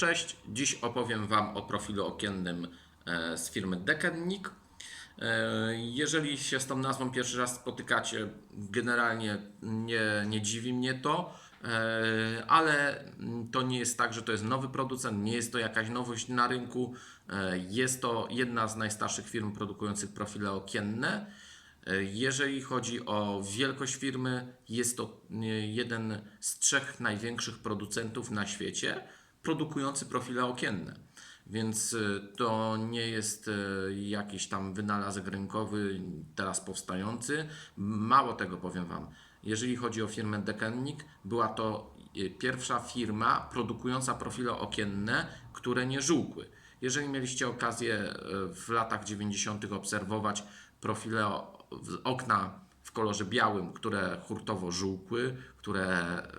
Cześć, dziś opowiem Wam o profilu okiennym e, z firmy Dekennik. E, Jeżeli się z tą nazwą pierwszy raz spotykacie, generalnie nie, nie dziwi mnie to, e, ale to nie jest tak, że to jest nowy producent, nie jest to jakaś nowość na rynku. Jest to jedna z najstarszych firm produkujących profile okienne. Jeżeli chodzi o wielkość firmy, jest to jeden z trzech największych producentów na świecie produkujący profile okienne. Więc e, to nie jest e, jakiś tam wynalazek rynkowy teraz powstający. Mało tego powiem Wam. Jeżeli chodzi o firmę Dekennik, była to e, pierwsza firma produkująca profile okienne, które nie żółkły. Jeżeli mieliście okazję w latach 90. obserwować profile okna w kolorze białym, które hurtowo żółkły, które e,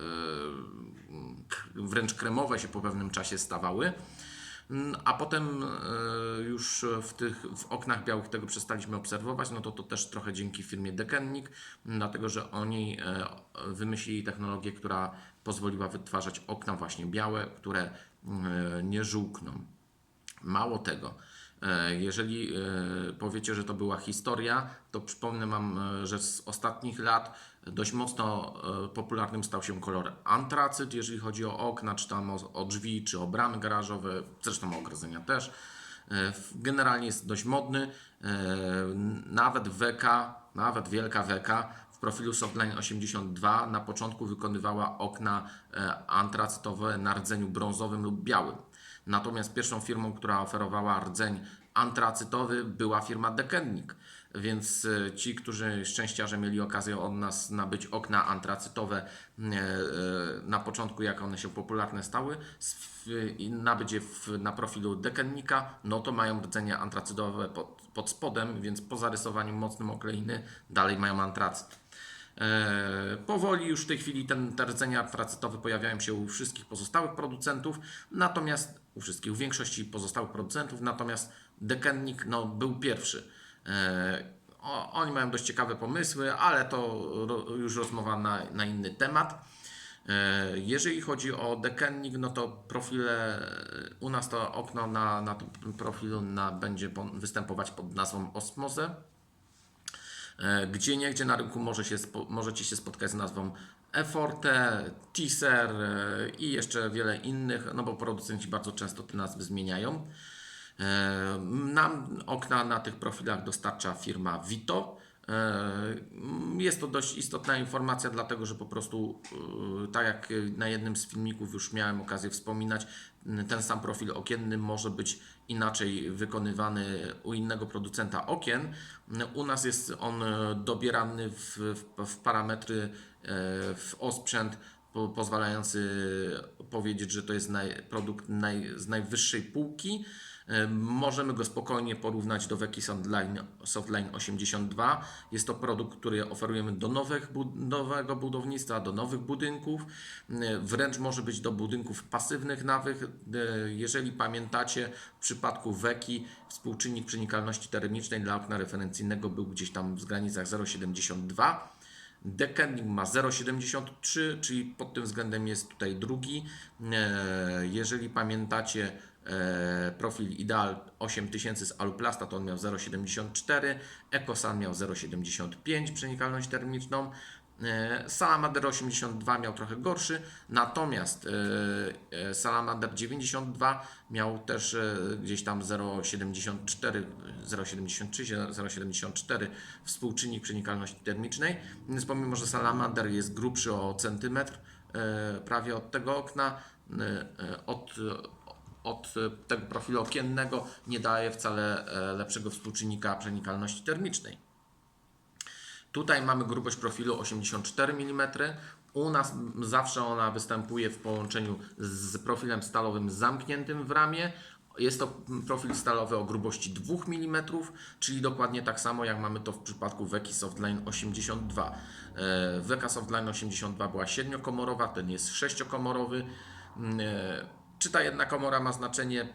wręcz kremowe się po pewnym czasie stawały, Mm, a potem e, już w tych w oknach białych tego przestaliśmy obserwować, no to to też trochę dzięki firmie Dekennik, dlatego że oni e, wymyślili technologię, która pozwoliła wytwarzać okna właśnie białe, które nie żółkną. Mało tego, jeżeli e, powiecie, że to była historia, to przypomnę Wam, e, że z ostatnich lat dość mocno e, popularnym stał się kolor antracyt, jeżeli chodzi o okna, czy tam o, o drzwi, czy o bramy garażowe, zresztą o ogrodzenia też. E, Generalnie jest dość modny. E, Nawet WK, nawet wielka WK w profilu Softline 82 na początku wykonywała okna e, antracytowe na rdzeniu brązowym lub białym. Natomiast pierwszą firmą, która oferowała rdzeń antracytowy była firma Dekennik. Więc e, ci, którzy szczęściarze mieli okazję od nas nabyć okna antracytowe e, e, na początku, jak one się popularne stały, nabyć je na profilu Dekennika, no to mają rdzenie antracytowe pod, pod spodem, więc po zarysowaniu mocnym okleiny dalej mają antracyt. E, Powoli już w tej chwili ten, te rdzenia antracytowe pojawiają się u wszystkich pozostałych producentów, natomiast u wszystkich, u większości pozostałych producentów, natomiast Dekennik no, był pierwszy. E, O, oni mają dość ciekawe pomysły, ale to ro, już rozmowa na, na inny temat. E, Jeżeli chodzi o Dekennik, no to profile, u nas to okno na, na tym profilu na, będzie po- występować pod nazwą Osmozę. E, Gdzie niegdzie na rynku może się, możecie się spotkać z nazwą Eforte, Teaser e, i jeszcze wiele innych, no bo producenci bardzo często te nazwy zmieniają. E, Nam okna na tych profilach dostarcza firma Vito. Jest to dość istotna informacja, dlatego że po prostu, e, tak jak na jednym z filmików już miałem okazję wspominać, ten sam profil okienny może być inaczej wykonywany u innego producenta okien. U nas jest on e, dobierany w, w, w parametry, e, w osprzęt po, pozwalający powiedzieć, że to jest naj, produkt naj, z najwyższej półki. Możemy go spokojnie porównać do Weki Softline, Softline 82. Jest to produkt, który oferujemy do nowych, nowego budownictwa, do nowych budynków. Wręcz może być do budynków pasywnych nawych. E, Jeżeli pamiętacie, w przypadku Weki współczynnik przenikalności termicznej dla okna referencyjnego był gdzieś tam w granicach 0,72. Dekenning ma 0,73, czyli pod tym względem jest tutaj drugi. E, Jeżeli pamiętacie profil Ideal 8000 z Aluplasta, to on miał 0,74, EcoSan miał 0,75 przenikalność termiczną. E, Salamander 82 miał trochę gorszy, natomiast e, e, Salamander 92 miał też e, gdzieś tam 0,74, 0,73, 0,74 współczynnik przenikalności termicznej. Więc pomimo, że Salamander jest grubszy o centymetr e, prawie od tego okna, e, e, od, od e, tego profilu okiennego nie daje wcale e, lepszego współczynnika przenikalności termicznej. Tutaj mamy grubość profilu 84 mm. U nas zawsze ona występuje w połączeniu z profilem stalowym zamkniętym w ramie. Jest to profil stalowy o grubości 2 mm, czyli dokładnie tak samo jak mamy to w przypadku Weki Softline 82. Weka Softline 82 była 7-komorowa, ten jest sześciokomorowy. Mm, e, czy ta jedna komora ma znaczenie?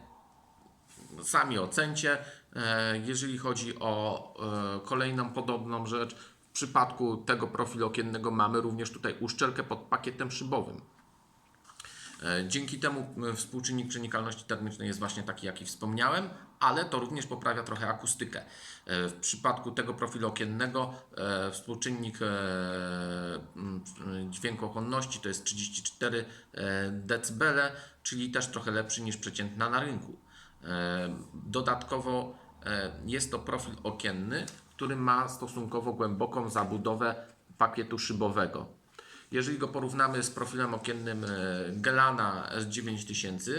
sami ocencie. E, Jeżeli chodzi o e, kolejną podobną rzecz, w przypadku tego profilu okiennego mamy również tutaj uszczelkę pod pakietem szybowym. E, Dzięki temu współczynnik przenikalności termicznej jest właśnie taki, jaki wspomniałem, ale to również poprawia trochę akustykę. E, W przypadku tego profilu okiennego e, współczynnik dźwiękochłonności to jest 34 e, dB, czyli też trochę lepszy niż przeciętna na rynku. Dodatkowo jest to profil okienny, który ma stosunkowo głęboką zabudowę pakietu szybowego. Jeżeli go porównamy z profilem okiennym e, Gelana S9000,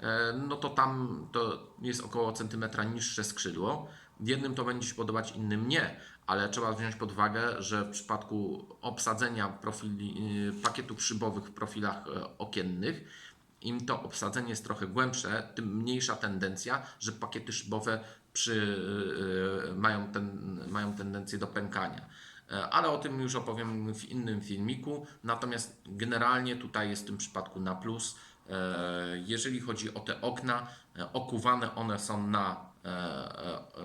e, no to tam to jest około centymetra niższe skrzydło. Jednym to będzie się podobać, innym nie, ale trzeba wziąć pod uwagę, że w przypadku obsadzenia profili, e, pakietów szybowych w profilach okiennych, im to obsadzenie jest trochę głębsze, tym mniejsza tendencja, że pakiety szybowe przy, mają, ten, mają tendencję do pękania. E, Ale o tym już opowiem w innym filmiku. Natomiast generalnie tutaj jest w tym przypadku na plus. E, Jeżeli chodzi o te okna, e, okuwane one są na,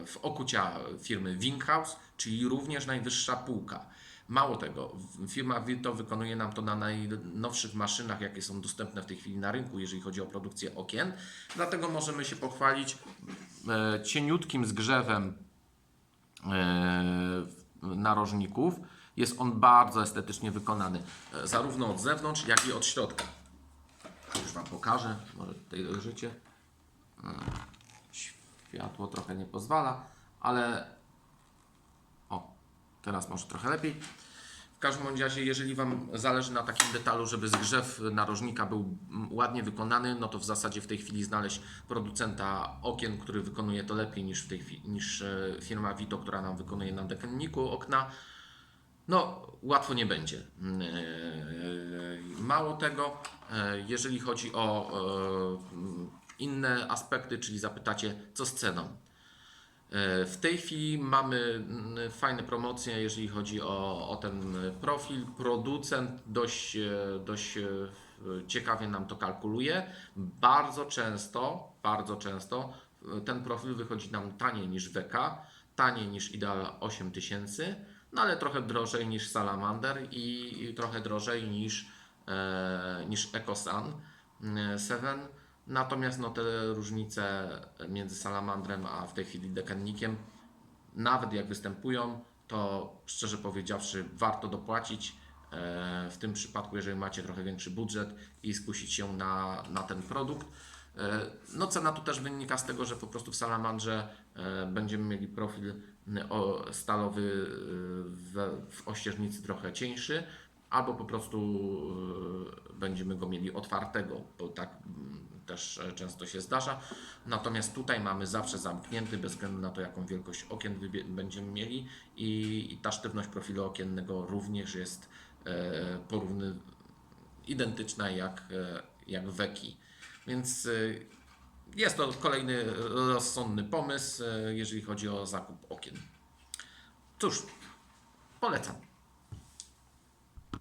w okucia firmy Winkhaus, czyli również najwyższa półka. Mało tego, firma Virto wykonuje nam to na najnowszych maszynach, jakie są dostępne w tej chwili na rynku, jeżeli chodzi o produkcję okien. Dlatego możemy się pochwalić cieniutkim zgrzewem narożników. Jest on bardzo estetycznie wykonany, e, zarówno od zewnątrz, jak i od środka. Już Wam pokażę, może tutaj dojrzycie. E, Światło trochę nie pozwala, ale o, teraz może trochę lepiej. W każdym razie, jeżeli Wam zależy na takim detalu, żeby zgrzew narożnika był ładnie wykonany, no to w zasadzie w tej chwili znaleźć producenta okien, który wykonuje to lepiej niż, w tej niż e, firma Vito, która nam wykonuje na dekenniku okna, no, łatwo nie będzie. Mm, e, Mało tego, e, jeżeli chodzi o e, mm, inne aspekty, czyli zapytacie, co z ceną. E, W tej chwili mamy mm, fajne promocje, jeżeli chodzi o, o ten profil. Producent dość, e, dość e, ciekawie nam to kalkuluje. Bardzo często, bardzo często ten profil wychodzi nam taniej niż WK, taniej niż Ideal 8000, no ale trochę drożej niż Salamander i trochę drożej niż, niż EcoSun e, 7. Natomiast no, te różnice między salamandrem a w tej chwili dekannikiem, nawet jak występują, to szczerze powiedziawszy, warto dopłacić. e, W tym przypadku, jeżeli macie trochę większy budżet i skusić się na, na ten produkt. E, No cena tu też wynika z tego, że po prostu w salamandrze e, będziemy mieli profil stalowy w, w ościeżnicy trochę cieńszy, albo po prostu e, będziemy go mieli otwartego, bo tak mm, też e, często się zdarza. Natomiast tutaj mamy zawsze zamknięty, bez względu na to, jaką wielkość okien będziemy mieli i, ta sztywność profilu okiennego również jest e, porówny, identyczna jak, jak weki. Więc jest to kolejny rozsądny pomysł, jeżeli chodzi o zakup okien. Cóż, polecam.